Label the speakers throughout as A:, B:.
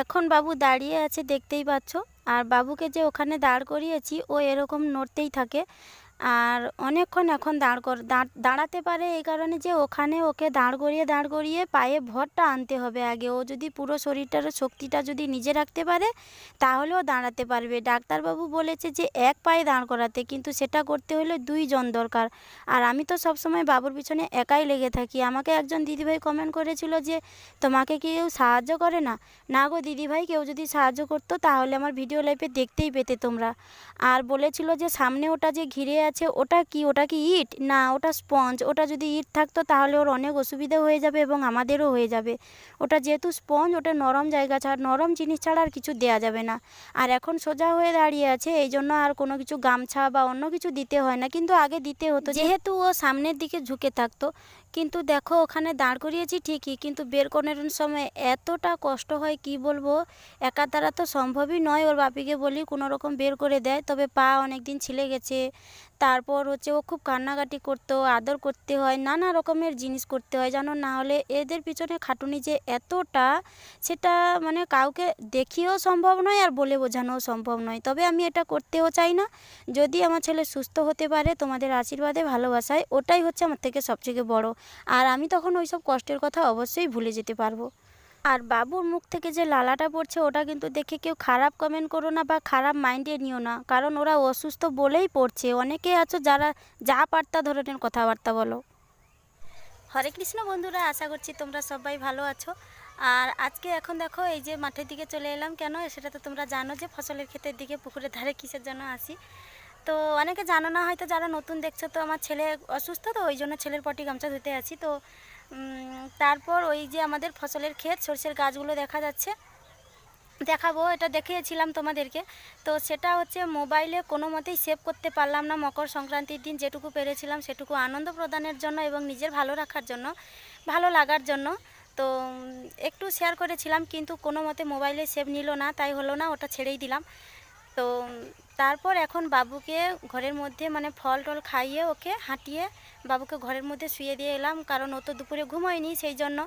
A: এখন বাবু দাঁড়িয়ে আছে, দেখতেই পাচ্ছ। আর বাবুকে যে ওখানে দাঁড় করিয়েছি, ও এরকম নড়তেই থাকে। আর অনেকক্ষণ এখন দাঁড় কর, দাঁড়- দাঁড়াতে পারে এই কারণে যে ওখানে ওকে দাঁড় করিয়ে দাঁড় করিয়ে পায়ে ভরটা আনতে হবে আগে। ও যদি পুরো শরীরটার শক্তিটা যদি নিজে রাখতে পারে তাহলেও দাঁড়াতে পারবে। ডাক্তারবাবু বলেছে যে এক পায়ে দাঁড় করাতে, কিন্তু সেটা করতে হলে দুইজন দরকার। আর আমি তো সবসময় বাবুর পিছনে একাই লেগে থাকি। আমাকে একজন দিদিভাই কমেন্ট করেছিল যে, তোমাকে কেউ সাহায্য করে না? না গো দিদিভাই, কেউ যদি সাহায্য করতো, তাহলে আমার ভিডিও লাইভে দেখতেই পেতে তোমরা। আর বলেছিল যে সামনে ওটা যে ঘিরে আছে ওটা কি? ওটা কি ইট? না ওটা স্পঞ্জ। ওটা যদি ইট থাকতো তাহলে ওর অনেক অসুবিধা হয়ে যাবে এবং আমাদেরও হয়ে যাবে। ওটা যেহেতু স্পঞ্জ ওটা নরম জায়গা ছাড়া নরম জিনিস ছাড়া আর কিছু দেয়া যাবে না। আর এখন সোজা হয়ে দাঁড়িয়ে আছে এই জন্য আর কোনো কিছু গামছা বা অন্য কিছু দিতে হয় না। কিন্তু আগে দিতে হতো যেহেতু ও সামনের দিকে ঝুঁকে থাকতো। কিন্তু দেখো ওখানে দাঁড় করিয়েছি ঠিকই কিন্তু বের করানোর সময় এতটা কষ্ট হয় কি বলব? একা দ্বারা তো সম্ভবই নয় ওর বাপিকে বলি কোনো রকম বের করে দেয়। তবে পা অনেক দিন ছিলে গেছে। তারপর হচ্ছে ও খুব কান্নাকাটি করতো, আদর করতে হয়, নানা রকমের জিনিস করতে হয় জানো না হলে এদের পিছনে খাটুনি যে এতটা, সেটা মানে কাউকে দেখিয়েও সম্ভব নয় আর বলে বোঝানোও সম্ভব নয়। তবে আমি এটা করতেও চাই না। যদি আমার ছেলে সুস্থ হতে পারে, তোমাদের আশীর্বাদে, ভালোবাসায়, ওটাই হচ্ছে আমার থেকে সবথেকে বড়। আর আমি তখন ওইসব কষ্টের কথা অবশ্যই ভুলে যেতে পারব। আর বাবুর মুখ থেকে যে লালাটা পড়ছে, ওটা কিন্তু দেখে কেউ খারাপ কমেন্ট করো না বা খারাপ মাইন্ডে নিও না। কারণ ওরা অসুস্থ বলেই পড়ছে। অনেকে আছো যারা যা পারতা ধরনের কথাবার্তা বলো। হরে কৃষ্ণ বন্ধুরা, আশা করছি তোমরা সবাই ভালো আছো। আর আজকে এখন দেখো, এই যে মাঠের দিকে চলে এলাম কেন? সেটা তো তোমরা জানো যে ফসলের ক্ষেতের দিকে, পুকুরের ধারে কিসের জন্য আসি। তো অনেকে জানো না, হয়তো যারা নতুন দেখছ, তো আমার ছেলে অসুস্থ, তো ওই জন্য ছেলের পটি গামছা ধুতে আছি তো তারপর ওই যে আমাদের ফসলের ক্ষেত, সর্ষের গাছগুলো দেখা যাচ্ছে। দেখাবো, এটা দেখিয়েছিলাম তোমাদেরকে। তো সেটা হচ্ছে মোবাইলে কোনো মতেই সেভ করতে পারলাম না মকর সংক্রান্তির দিন। যেটুকু পেরেছিলাম সেটুকু আনন্দ প্রদানের জন্য এবং নিজের ভালো রাখার জন্য, ভালো লাগার জন্য। তো একটু শেয়ার করেছিলাম, কিন্তু কোনো মতে মোবাইলে সেভ নিল না, তাই হলো না, ওটা ছেড়েই দিলাম। তো তারপর এখন বাবুকে ঘরের মধ্যে মানে ফল টল খাইয়ে ওকে হাঁটিয়ে বাবুকে ঘরের মধ্যে শুয়ে দিয়ে এলাম। কারণ ও তো দুপুরে ঘুমোয়নি, সেই জন্য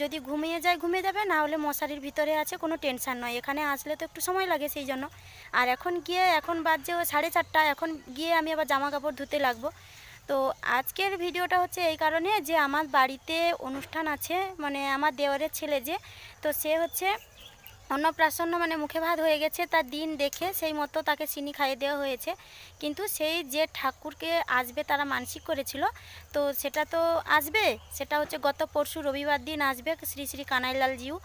A: যদি ঘুমিয়ে যায় ঘুমিয়ে যাবে, না হলে মশারির ভিতরে আছে, কোনো টেনশন নয়। এখানে আসলে তো একটু সময় লাগে সেই জন্য। আর এখন গিয়ে, এখন বাজছে ও সাড়ে চারটা, এখন গিয়ে আমি আবার জামা কাপড় ধুতে লাগবো। তো আজকের ভিডিওটা হচ্ছে এই কারণে যে আমার বাড়িতে অনুষ্ঠান আছে মানে আমার দেওয়ারের ছেলে যে, তো সে হচ্ছে অন্নপ্রাশন মানে মুখে ভাত হয়ে গেছে, তার দিন দেখে সেই মতো তাকে চিনি খাইয়ে দেওয়া হয়েছে। কিন্তু সেই যে ঠাকুরকে আসবে তারা মানসিক করেছিল, তো সেটা তো আসবে, সেটা হচ্ছে গত পরশু রবিবার দিন আসবে শ্রী শ্রী কানাইলাল জিউ।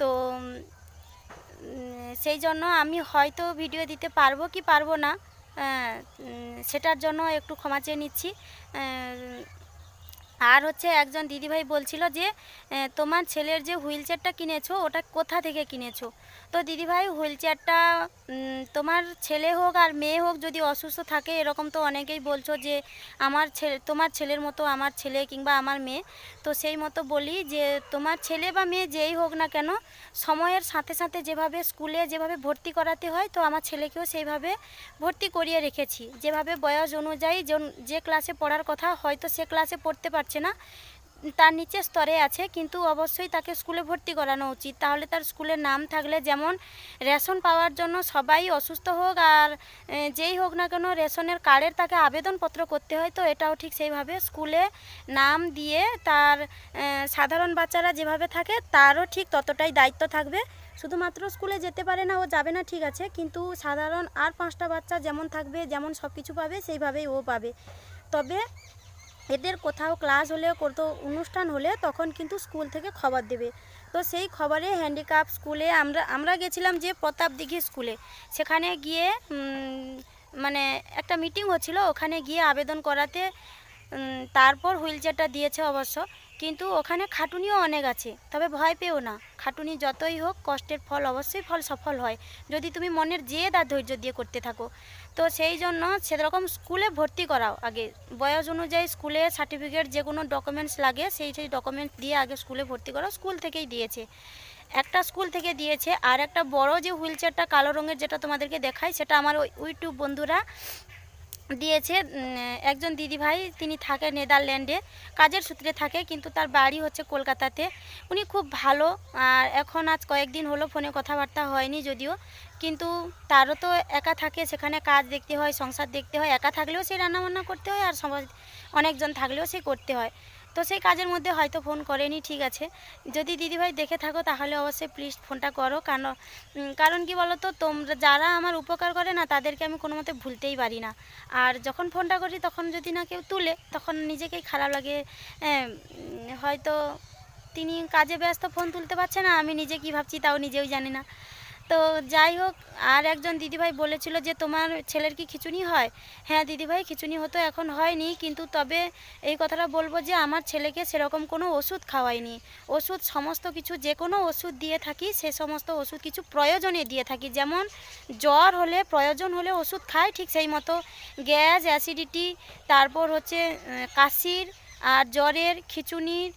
A: তো সেই জন্য আমি হয়তো ভিডিও দিতে পারব কি পারব না সেটার জন্য একটু ক্ষমা চেয়ে নিচ্ছি। আর হচ্ছে একজন দিদিভাই বলছিল যে তোমার ছেলের যে হুইল চেয়ারটা কিনেছো, ওটা কোথা থেকে কিনেছো? তো দিদিভাই, হুইল চেয়ারটা তোমার ছেলে হোক আর মেয়ে হোক যদি অসুস্থ থাকে, এরকম তো অনেকেই বলছো যে, আমার ছেলে তোমার ছেলের মতো আমার ছেলে কিংবা আমার মেয়ে। তো সেই মতো বলি যে, তোমার ছেলে বা মেয়ে যেই হোক না কেন, সময়ের সাথে সাথে যেভাবে স্কুলে যেভাবে ভর্তি করাতে হয়, তো আমার ছেলেকেও সেইভাবে ভর্তি করিয়ে রেখেছি। যেভাবে বয়স অনুযায়ী যে ক্লাসে পড়ার কথা, হয়তো সে ক্লাসে পড়তে পারছে না। তার নিচে স্তরে আছে, কিন্তু অবশ্যই তাকে স্কুলে ভর্তি করানো উচিত। তাহলে তার স্কুলের নাম থাকলে যেমন রেশন পাওয়ার জন্য সবাই অসুস্থ হোক আর যেই হোক না কেন রেশনের কার্ডের তাকে আবেদনপত্র করতে হয়। তো এটাও ঠিক সেইভাবে স্কুলে নাম দিয়ে তার সাধারণ বাচ্চারা যেভাবে থাকে তারও ঠিক ততটাই দায়িত্ব থাকবে। শুধুমাত্র স্কুলে যেতে পারে না, ও যাবে না, ঠিক আছে। কিন্তু সাধারণ আর পাঁচটা বাচ্চা যেমন থাকবে, যেমন সব কিছু পাবে, সেইভাবেই ও পাবে। তবে এদের কোথাও ক্লাস হলে কোথাও অনুষ্ঠান হলে তখন কিন্তু স্কুল থেকে খবর দেবে। তো সেই খবরে হ্যান্ডিক্যাপ স্কুলে আমরা আমরা গেছিলাম যে প্রতাপ দিঘি স্কুলে সেখানে গিয়ে মানে একটা মিটিং হচ্ছিল, ওখানে গিয়ে আবেদন করাতে তারপর হুইল চেয়ারটা দিয়েছে অবশ্য। কিন্তু ওখানে খাটুনিও অনেক আছে, তবে ভয় পেও না। খাটুনি যতই হোক, কষ্টের ফল অবশ্যই ফল সফল হয়। যদি তুমি মনের জেদ আর ধৈর্য দিয়ে করতে থাকো। তো সেই জন্য সেরকম স্কুলে ভর্তি করাও আগে। বয়স অনুযায়ী স্কুলে সার্টিফিকেট যে কোনো ডকুমেন্টস লাগে, সেই সেই ডকুমেন্টস দিয়ে আগে স্কুলে ভর্তি করাও, স্কুল থেকেই দিয়েছে। একটা স্কুল থেকে দিয়েছে, আর একটা বড় যে হুইল চেয়ারটা কালো রঙের যেটা তোমাদেরকে দেখায় সেটা আমার ওই ইউটিউব বন্ধুরা দিয়েছে। একজন দিদিভাই তিনি থাকে নেদারল্যান্ডে, কাজের সূত্রে থাকে, কিন্তু তার বাড়ি হচ্ছে কলকাতাতে। উনি খুব ভালো, আর এখন আজ কয়েকদিন হলো ফোনে কথাবার্তা হয়নি যদিও। কিন্তু তারও তো একা থাকে সেখানে কাজ দেখতে হয় সংসার দেখতে হয় একা থাকলেও সেই রান্নাবান্না করতে হয় আর সমাজ অনেকজন থাকলেও সেই করতে হয়। তো সেই কাজের মধ্যে হয়তো ফোন করেনি ঠিক আছে। যদি দিদিভাই দেখে থাকো তাহলে অবশ্যই প্লিজ ফোনটা করো। কারণ কারণ কি বলো তো তোমরা যারা আমার উপকার করে না তাদেরকে আমি কোনো মতে ভুলতেই পারি না। আর যখন ফোনটা করি তখন যদি না কেউ তুলে তখন নিজেকেই খারাপ লাগে। হ্যাঁ, হয়তো তিনি কাজে ব্যস্ত ফোন তুলতে পারছে না আমি নিজে কি ভাবছি তাও নিজেও জানি না। তো যাই হোক, আর একজন দিদিভাই বলেছিল যে, তোমার ছেলের কি খিচুনি হয়? হ্যাঁ দিদিভাই, খিচুনি হতো, এখন হয়নি, কিন্তু তবে এই কথাটা বলব যে, আমার ছেলেকে সেরকম কোনো ওষুধ খাওয়াইনি। ওষুধ সমস্ত কিছু, যে কোনো ওষুধ দিয়ে থাকি, সে সমস্ত ওষুধ কিছু প্রয়োজনে দিয়ে থাকি। যেমন জ্বর হলে, প্রয়োজন হলে ওষুধ খায় ঠিক সেই মতো। গ্যাস, অ্যাসিডিটি, তারপর হচ্ছে কাশির আর জ্বরের খিচুনির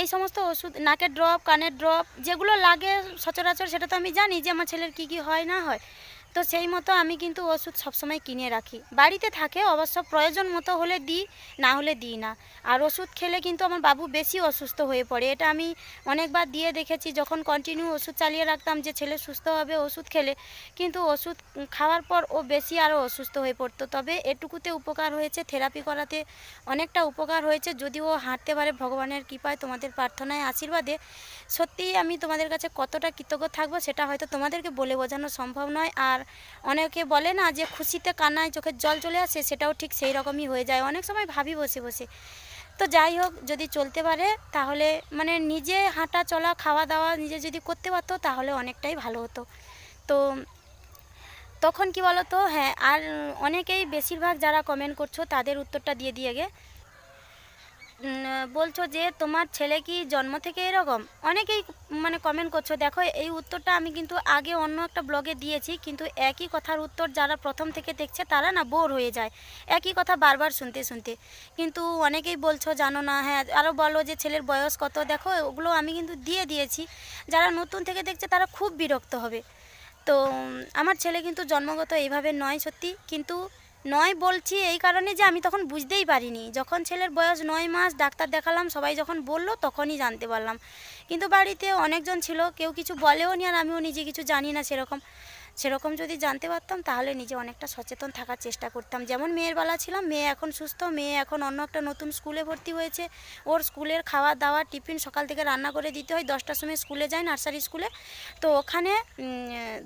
A: এই সমস্ত ওষুধ, নাকের ড্রপ কানের ড্রপ যেগুলো লাগে সচরাচর সেটা তো আমি জানি যে আমার ছেলের কী কী হয়, না হয়। তো সেই মতো আমি কিন্তু ওষুধ সবসময় কিনে রাখি। বাড়িতে থাকে, অবশ্য প্রয়োজন মতো হলে দিই, না হলে দিই না। আর ওষুধ খেলে কিন্তু আমার বাবু বেশি অসুস্থ হয়ে পড়ে। এটা আমি অনেকবার দিয়ে দেখেছি, যখন কন্টিনিউ ওষুধ চালিয়ে রাখতাম যে ছেলে সুস্থ হবে, ওষুধ খেলে। কিন্তু ওষুধ খাওয়ার পর ও বেশি আরও অসুস্থ হয়ে পড়তো। তবে এটুকুতে উপকার হয়েছে থেরাপি করাতে অনেকটা উপকার হয়েছে। যদি ও হাঁটতে পারে, ভগবানের কৃপায় তোমাদের প্রার্থনায় আশীর্বাদে। সত্যিই আমি তোমাদের কাছে কতটা কৃতজ্ঞ থাকব, সেটা হয়তো তোমাদেরকে বলে বোঝানো সম্ভব নয়। আর অনেকে বলে না যে খুশিতে কান্নায় চোখের জল চলে আসে, সেটাও ঠিক সেই রকমই হয়ে যায়। অনেক সময় ভাবি বসে বসে। তো যাই হোক, যদি চলতে পারে, তাহলে মানে নিজে হাঁটা চলা, খাওয়া দাওয়া নিজে যদি করতে পারতো, তাহলে অনেকটাই ভালো হতো। তো তখন কি বলো তো হ্যাঁ আর অনেকেই বেশিরভাগ যারা কমেন্ট করছ, তাদের উত্তরটা দিয়ে দিয়ে গে বলছো যে তোমার ছেলে কি জন্ম থেকে এরকম? অনেকেই মানে কমেন্ট করছ, দেখো এই উত্তরটা আমি কিন্তু আগে অন্য একটা ব্লগে দিয়েছি, কিন্তু একই কথার উত্তর যারা প্রথম থেকে দেখছে তারা না বোর হয়ে যায়। একই কথা বারবার শুনতে শুনতে। কিন্তু অনেকেই বলছো, জানো না হ্যাঁ আরও বলো যে ছেলের বয়স কত। দেখো, ওগুলো আমি কিন্তু দিয়ে দিয়েছি। যারা নতুন থেকে দেখছে তারা খুব বিরক্ত হবে। তো আমার ছেলে কিন্তু জন্মগত এইভাবে নয় সত্যি, কিন্তু নয় বলছি এই কারণে যে আমি তখন বুঝতেই পারিনি। যখন ছেলের বয়স নয় মাস, ডাক্তার দেখালাম, সবাই যখন বলল তখনই জানতে পারলাম। কিন্তু বাড়িতে অনেকজন ছিল, কেউ কিছু বলেও নি আর আমিও নিজে কিছু জানি না সেরকম। সেরকম যদি জানতে পারতাম, তাহলে নিজে অনেকটা সচেতন থাকার চেষ্টা করতাম। যেমন মেয়ের বেলা ছিলাম, মেয়ে এখন সুস্থ, মেয়ে এখন অন্য একটা নতুন স্কুলে ভর্তি হয়েছে। ওর স্কুলের খাওয়া দাওয়া, টিফিন সকাল থেকে রান্না করে দিতে হয়। দশটার সময় স্কুলে যায় নার্সারি স্কুলে। তো ওখানে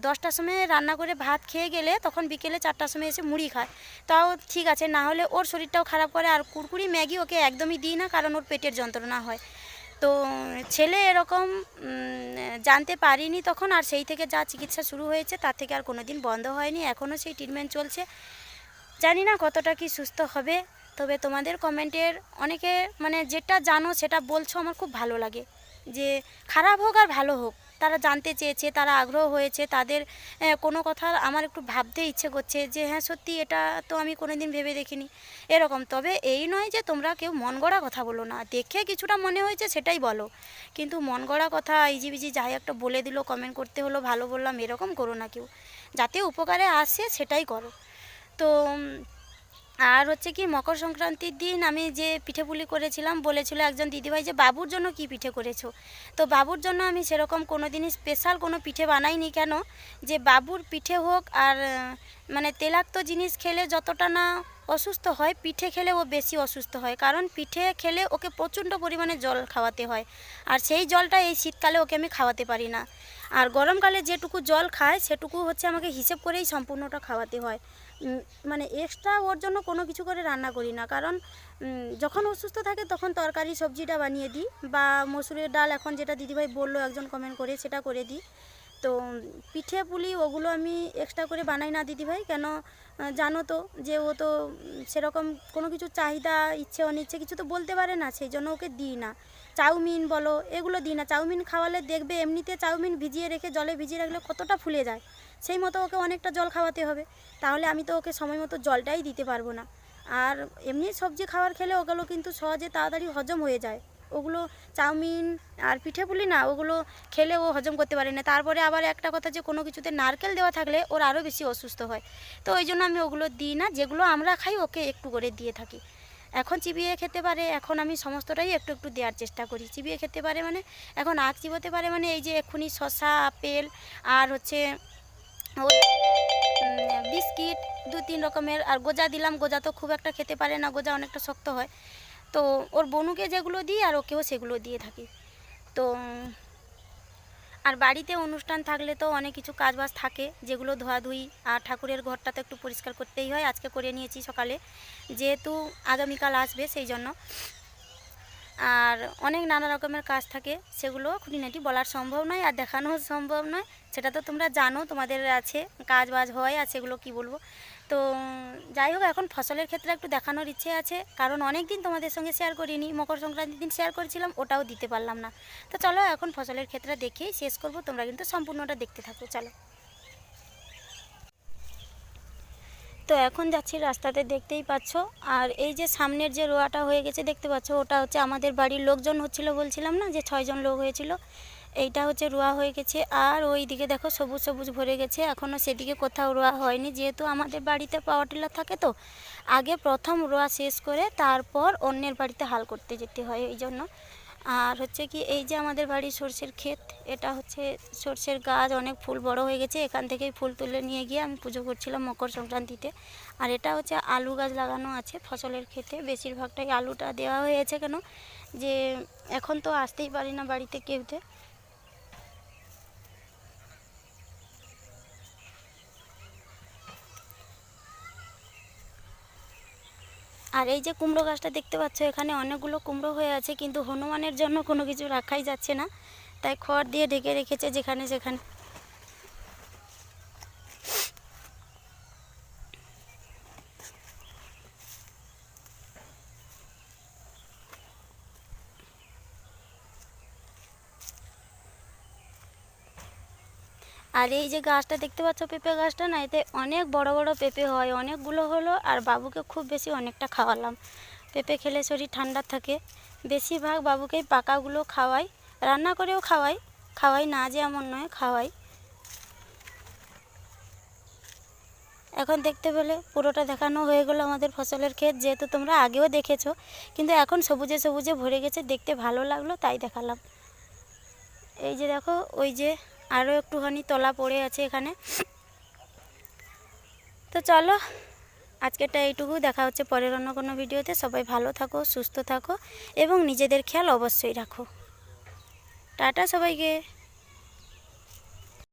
A: দশটার সময় রান্না করে ভাত খেয়ে গেলে তখন বিকেলে চারটার সময় এসে মুড়ি খায়। তাও ঠিক আছে, না হলে ওর শরীরটাও খারাপ করে। আর কুরকুরি, ম্যাগি ওকে একদমই দিই না, কারণ ওর পেটের যন্ত্রণা হয়। তো ছেলে এরকম জানতে পারিনি তখন আর সেই থেকে যা চিকিৎসা শুরু হয়েছে তার থেকে আর কোনো দিন বন্ধ হয়নি। এখনও সেই ট্রিটমেন্ট চলছে। জানি না কতটা কি সুস্থ হবে। তবে তোমাদের কমেন্টের অনেকে মানে যেটা জানো সেটা বলছো আমার খুব ভালো লাগে। যে খারাপ হোক আর ভালো হোক তারা জানতে চেয়েছে, তারা আগ্রহ হয়েছে, তাদের কোনো কথা আমার একটু ভাবতে ইচ্ছে করছে যে হ্যাঁ সত্যি এটা তো আমি কোনোদিন ভেবে দেখিনি। এরকম, তবে এই নয় যে তোমরা কেউ মন গড়া কথা বলো না। দেখে কিছুটা মনে হয়েছে সেটাই বলো। কিন্তু মন গড়া কথা ইজি বিজি যাই একটা বলে দিল কমেন্ট করতে হলো, ভালো বললাম, এরকম করো না কেউ। যাতে উপকারে আসে সেটাই করো। তো আর হচ্ছে কি মকর সংক্রান্তির দিন আমি যে পিঠেপুলি করেছিলাম, বলেছিল একজন দিদিভাই যে, বাবুর জন্য কি পিঠে করেছ? তো বাবুর জন্য আমি সেরকম কোনো দিনই স্পেশাল কোনো পিঠে বানাইনি কেন? যে বাবুর পিঠে হোক আর মানে তেলাক্ত জিনিস খেলে যতটা না অসুস্থ হয়, পিঠে খেলে ও বেশি অসুস্থ হয়। কারণ পিঠে খেলে ওকে প্রচণ্ড পরিমাণে জল খাওয়াতে হয়। আর সেই জলটা এই শীতকালে ওকে আমি খাওয়াতে পারি না। আর গরমকালে যেটুকু জল খায়, সেটুকু হচ্ছে আমাকে হিসেব করেই সম্পূর্ণটা খাওয়াতে হয়। মানে এক্সট্রা ওর জন্য কোনো কিছু করে রান্না করি না। কারণ যখন অসুস্থ থাকে তখন তরকারি, সবজিটা বানিয়ে দিই বা মসুরের ডাল এখন যেটা দিদিভাই বলল, একজন কমেন্ট করে সেটা করে দিই। তো পিঠে পুলি ওগুলো আমি এক্সট্রা করে বানাই না দিদিভাই। কেন জানো তো যে ও তো সেরকম কোনো কিছু চাহিদা, ইচ্ছে, অনিচ্ছে কিছু তো বলতে পারে না, সেই জন্য ওকে দিই না। চাউমিন বলো, এগুলো দিই না। চাউমিন খাওয়ালে দেখবে এমনিতে চাউমিন ভিজিয়ে রেখে জলে ভিজিয়ে রাখলে কতটা ফুলে যায়। সেই মতো ওকে অনেকটা জল খাওয়াতে হবে। তাহলে আমি তো ওকে সময় মতো জলটাই দিতে পারব না। আর এমনি সবজি খাবার খেলে ওগুলো কিন্তু সহজে তাড়াতাড়ি হজম হয়ে যায়। ওগুলো চাউমিন আর পিঠে পুলি না, ওগুলো খেলে ও হজম করতে পারে না। তারপরে আবার একটা কথা যে, কোনো কিছুতে নারকেল দেওয়া থাকলে ওর আরও বেশি অসুস্থ হয়। তো ওই জন্য আমি ওগুলো দিই না, যেগুলো আমরা খাই ওকে একটু করে দিয়ে থাকি। এখন চিবিয়ে খেতে পারে, এখন আমি সমস্তটাই একটু একটু দেওয়ার চেষ্টা করি। চিবিয়ে খেতে পারে মানে এখন আখ চিবোতে পারে মানে এই যে এক্ষুনি শসা, আপেল আর হচ্ছে বিস্কিট, দু তিন রকমের। আর গোজা দিলাম, গোজা তো খুব একটা খেতে পারে না, গোজা অনেকটা শক্ত হয়। তো ওর বনুকে যেগুলো দিই আর ওকেও সেগুলো দিয়ে থাকি। তো আর বাড়িতে অনুষ্ঠান থাকলে তো অনেক কিছু কাজবাজ থাকে, যেগুলো ধোয়াধুয়ি আর ঠাকুরের ঘরটা তো একটু পরিষ্কার করতেই হয়। আজকে করে নিয়েছি সকালে। যেহেতু আগামীকাল আসবে, সেই জন্য। আর অনেক নানা রকমের কাজ থাকে, সেগুলো খুঁটিনাটি বলার সম্ভব নয় আর দেখানোও সম্ভব নয়। সেটা তো তোমরা জানো, তোমাদের আছে কাজ বাজ হয়, আছে এগুলো কি বলব? তো যাই হোক, এখন ফসলের ক্ষেত্রে একটু দেখানোর ইচ্ছে আছে, কারণ অনেক দিন তোমাদের সঙ্গে শেয়ার করিনি, মকর সংক্রান্তির দিন শেয়ার করেছিলাম, ওটাও দিতে পারলাম না। তো চলো এখন ফসলের ক্ষেত্রে দেখেই শেষ করব, তোমরা কিন্তু সম্পূর্ণটা দেখতে থাকো, চলো। তো এখন যাচ্ছি রাস্তাতে, দেখতেই পাচ্ছ, আর এই যে সামনের যে রোয়াটা হয়ে গেছে, দেখতে পাচ্ছ, ওটা হচ্ছে আমাদের বাড়ির লোকজন হচ্ছিল বলছিলাম না, যে ছয়জন লোক হয়েছিল। এইটা হচ্ছে রোয়া হয়ে গেছে। আর ওই দিকে দেখো সবুজ সবুজ ভরে গেছে। এখনও সেদিকে কোথাও রোয়া হয়নি। যেহেতু আমাদের বাড়িতে পাওয়ার টিলার থাকে তো, আগে প্রথম রোয়া শেষ করে তারপর অন্যের বাড়িতে হাল করতে যেতে হয় এই জন্য। আর হচ্ছে কি, এই যে আমাদের বাড়ির সর্ষের ক্ষেত, এটা হচ্ছে সর্ষের গাছ, অনেক ফুল বড় হয়ে গেছে। এখান থেকেই ফুল তুলে নিয়ে গিয়ে আমি পুজো করছিলাম মকর সংক্রান্তিতে। আর এটা হচ্ছে আলু গাছ লাগানো আছে ফসলের ক্ষেতে। বেশিরভাগটাই আলুটা দেওয়া হয়েছে কেন? যে এখন তো আসতেই পারি না বাড়িতে কেউতে। আর এই যে কুমড়ো গাছটা দেখতে পাচ্ছ, এখানে অনেকগুলো কুমড়ো হয়ে আছে, কিন্তু হনুমানের জন্য কোনো কিছু রাখাই যাচ্ছে না। তাই খড় দিয়ে ঢেকে রেখেছে যেখানে সেখানে। আর এই যে গাছটা দেখতে পাচ্ছ, পেঁপে গাছটা না, এতে অনেক বড় বড় পেঁপে হয়, অনেকগুলো হলো, আর বাবুকে খুব বেশি অনেকটা খাওয়ালাম। পেঁপে খেলে শরীর ঠান্ডা থাকে। বেশিরভাগ বাবুকেই পাকাগুলো খাওয়াই, রান্না করেও খাওয়াই খাওয়াই না যে এমন নয়, খাওয়াই। এখন দেখতে পেলে পুরোটা দেখানো হয়ে গেলো আমাদের ফসলের ক্ষেত, যেহেতু তোমরা আগেও দেখেছ, কিন্তু এখন সবুজে সবুজে ভরে গেছে, দেখতে ভালো লাগল, তাই দেখালাম। এই যে দেখো, ওই যে আরও একটুখানি তলা পড়ে আছে এখানে। তো চলো, আজকেরটা এইটুকু। দেখা হচ্ছে পরের অন্য কোনো ভিডিওতে। সবাই ভালো থাকো, সুস্থ থাকো, এবং নিজেদের খেয়াল অবশ্যই রাখো। টাটা সবাইকে।